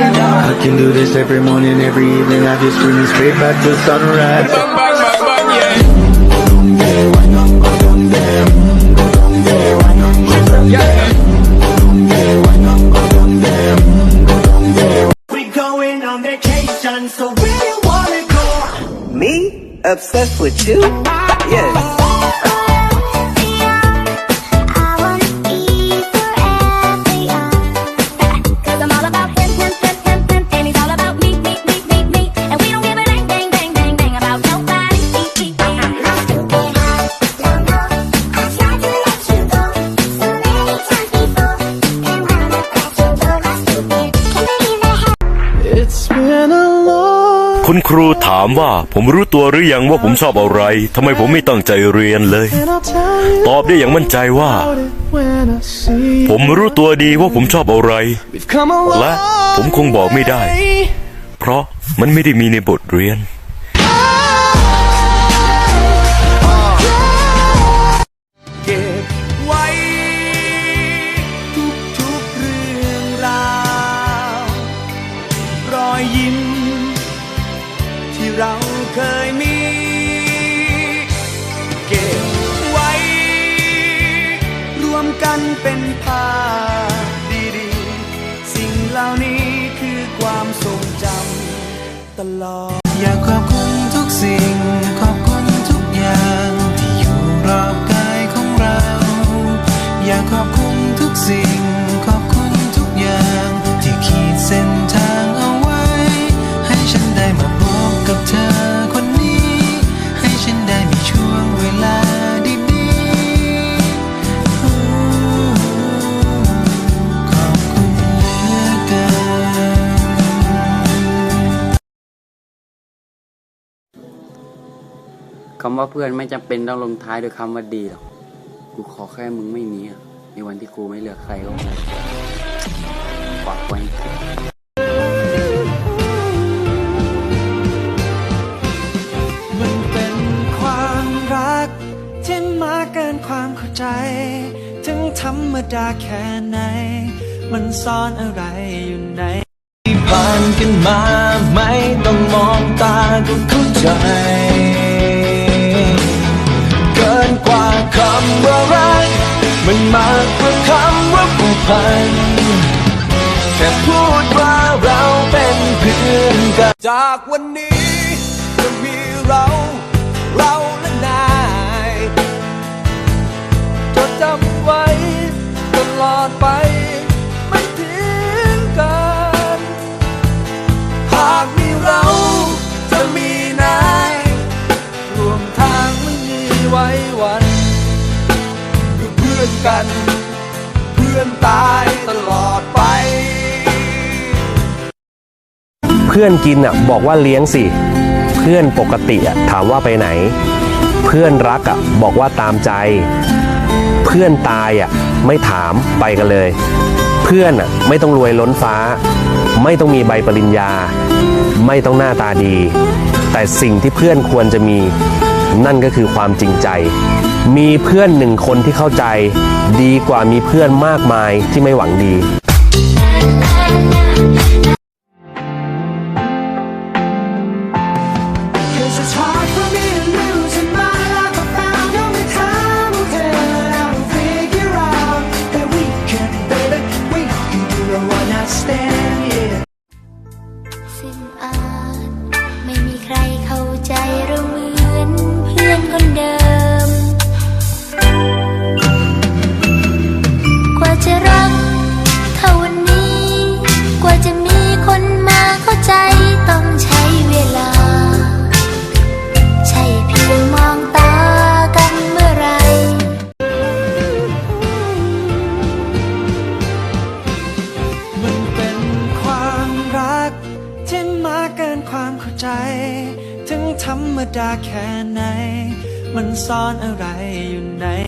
I can do this every morning, every evening. I just bring it straight back to sunrise. Bang. Go down go down? Go down go down? Go down go down? Go down. We're going on vacation, so where you wanna go? Me? Obsessed with you? Yes. คุณครูถามว่าผมรู้ตัวหรือยังว่าผมชอบอะไรทำไมผมไม่ตั้งใจเรียนเลย ตอบได้อย่างมั่นใจว่า ผมรู้ตัวดีว่าผมชอบอะไร และผมคงบอกไม่ได้ เพราะมันไม่ได้มีในบทเรียน เราเคยมี เก็บไว้ รวมกันเป็นภาพดีๆ สิ่งเหล่านี้คือความทรงจำตลอด อยากขอบคุณทุกสิ่ง คำว่าเพื่อนไม่จำเป็นต้องลงท้ายด้วยคำว่าดีหรอก กูขอแค่มึงไม่มีอะในวันที่กูไม่เหลือใครก็พอฝากไว้มันเป็นความรักที่มาเกินความเข้าใจ ถึงธรรมดาแค่ไหน มันซ่อนอะไรอยู่ในที่ผ่านกันมาไม่ต้องมองตาก็เข้าใจากกว่าคำว่าผูกพัน แค่พูดว่าเราเป็นเพื่อนกัน จากวันนี้จะมีเรา เราและนายจดจำไว้ตลอดไป พื่อนกินอะบอกว่าเลี้ยงสิ เพื่อนปกติอะถามว่าไปไหน เพื่อนรักอะบอกว่าตามใจ เพื่อนตายอะไม่ถามไปกันเลย เพื่อนอะไม่ต้องรวยล้นฟ้า ไม่ต้องมีใบปริญญา ไม่ต้องหน้าตาดี แต่สิ่งที่เพื่อนควรจะมี นั่นก็คือความจริงใจ มีเพื่อนหนึ่งคนที่เข้าใจ ดีกว่ามีเพื่อนมากมายที่ไม่หวังดี ความเข้าใจ ถึงธรรมดาแค่ไหน มันซ่อนอะไรอยู่ใน